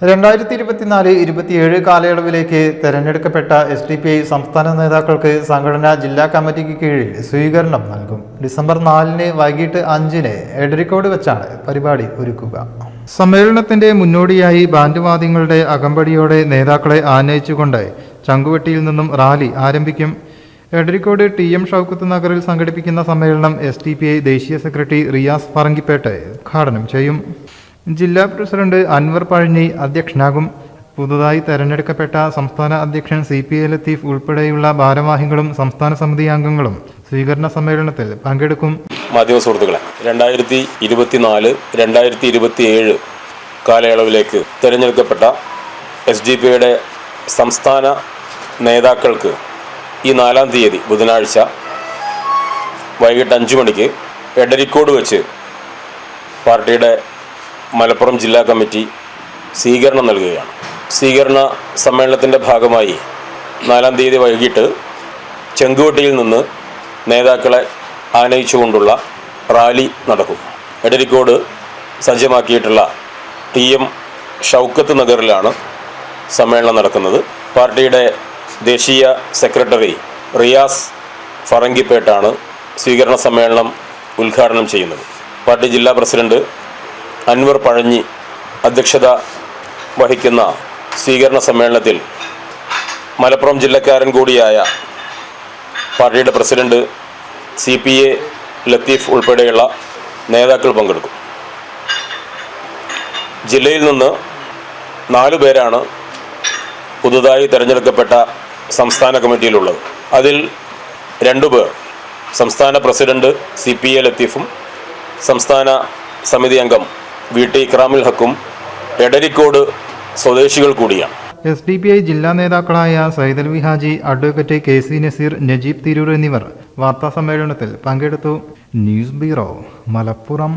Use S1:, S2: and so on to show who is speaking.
S1: രണ്ടായിരത്തി ഇരുപത്തിനാല് ഇരുപത്തിയേഴ് കാലയളവിലേക്ക് തെരഞ്ഞെടുക്കപ്പെട്ട എസ് ഡി പി ഐ സംസ്ഥാന നേതാക്കൾക്ക് സംഘടന ജില്ലാ കമ്മിറ്റിക്ക് കീഴിൽ സ്വീകരണം നൽകും. ഡിസംബർ നാലിന് വൈകിട്ട് അഞ്ചിന് എഡരിക്കോട് വെച്ചാണ് പരിപാടി ഒരുക്കുക. സമ്മേളനത്തിന്റെ മുന്നോടിയായി ബാൻഡ് അകമ്പടിയോടെ നേതാക്കളെ ആനയിച്ചുകൊണ്ട് ചങ്കുവെട്ടിയിൽ നിന്നും റാലി ആരംഭിക്കും. എഡരിക്കോട് ടി എം ഷൗക്കത്ത് നഗറിൽ സംഘടിപ്പിക്കുന്ന സമ്മേളനം എസ് ടി പി ഐ ദേശീയ സെക്രട്ടറി റിയാസ് പറങ്കിപ്പേട്ട് ഉദ്ഘാടനം ചെയ്യും. ജില്ലാ പ്രസിഡന്റ് അൻവർ പഴഞ്ഞി അധ്യക്ഷനാകും. പുതുതായി തെരഞ്ഞെടുക്കപ്പെട്ട സംസ്ഥാന അധ്യക്ഷൻ സി പി എ ലത്തീഫ് ഉൾപ്പെടെയുള്ള ഭാരവാഹികളും സംസ്ഥാന സമിതി അംഗങ്ങളും സ്വീകരണ സമ്മേളനത്തിൽ പങ്കെടുക്കും.
S2: മാധ്യമ സുഹൃത്തുക്കളെ രണ്ടായിരത്തി ഇരുപത്തിനാല് രണ്ടായിരത്തി ഇരുപത്തി ഏഴ് കാലയളവിലേക്ക് തിരഞ്ഞെടുക്കപ്പെട്ട എസ് ഡി പിയുടെ സംസ്ഥാന നേതാക്കൾക്ക് ഈ നാലാം തീയതി ബുധനാഴ്ച വൈകിട്ട് അഞ്ച് മണിക്ക് എടരിക്കോട് വെച്ച് പാർട്ടിയുടെ മലപ്പുറം ജില്ലാ കമ്മിറ്റി സ്വീകരണം നൽകുകയാണ്. സ്വീകരണ സമ്മേളനത്തിന്റെ ഭാഗമായി നാലാം തീയതി വൈകിട്ട് ചെങ്കുവട്ടിയിൽ നിന്ന് നേതാക്കളെ ആനയിച്ചുകൊണ്ടുള്ള റാലി നടക്കും. എടരിക്കോട് സജ്ജമാക്കിയിട്ടുള്ള ടി എം ഷൗക്കത്ത് നഗറിലാണ് സമ്മേളനം നടക്കുന്നത്. പാർട്ടിയുടെ ദേശീയ സെക്രട്ടറി റിയാസ് ഫറങ്കിപ്പേട്ടാണ് സ്വീകരണ സമ്മേളനം ഉദ്ഘാടനം ചെയ്യുന്നത്. പാർട്ടി ജില്ലാ പ്രസിഡന്റ് അൻവർ പഴഞ്ഞി അധ്യക്ഷത വഹിക്കുന്ന സ്വീകരണ സമ്മേളനത്തിൽ മലപ്പുറം ജില്ലക്കാരൻ കൂടിയായ പാർട്ടിയുടെ president C P A Latheef ഉൾപ്പെടെയുള്ള നേതാക്കൾ പങ്കെടുക്കും. ജില്ലയിൽ നിന്ന് നാലു പേരാണ് പുതുതായി തിരഞ്ഞെടുക്കപ്പെട്ട സംസ്ഥാന കമ്മിറ്റിയിലുള്ളത്. അതിൽ രണ്ടു പേർ സംസ്ഥാന പ്രസിഡന്റ് സി പി എ ലത്തീഫും സംസ്ഥാന സമിതി അംഗം വി ടി ഇക്രാമുൽ ഹക്കും എടരിക്കോട് സ്വദേശികൾ കൂടിയാണ്.
S1: എസ് ഡി പി ഐ ജില്ലാ നേതാക്കളായ Saidalvi Vihaji advocate K C Nazeer Najeeb Tirur എന്നിവർ വാർത്താ സമ്മേളനത്തിൽ പങ്കെടുത്തു. News bureau Malappuram.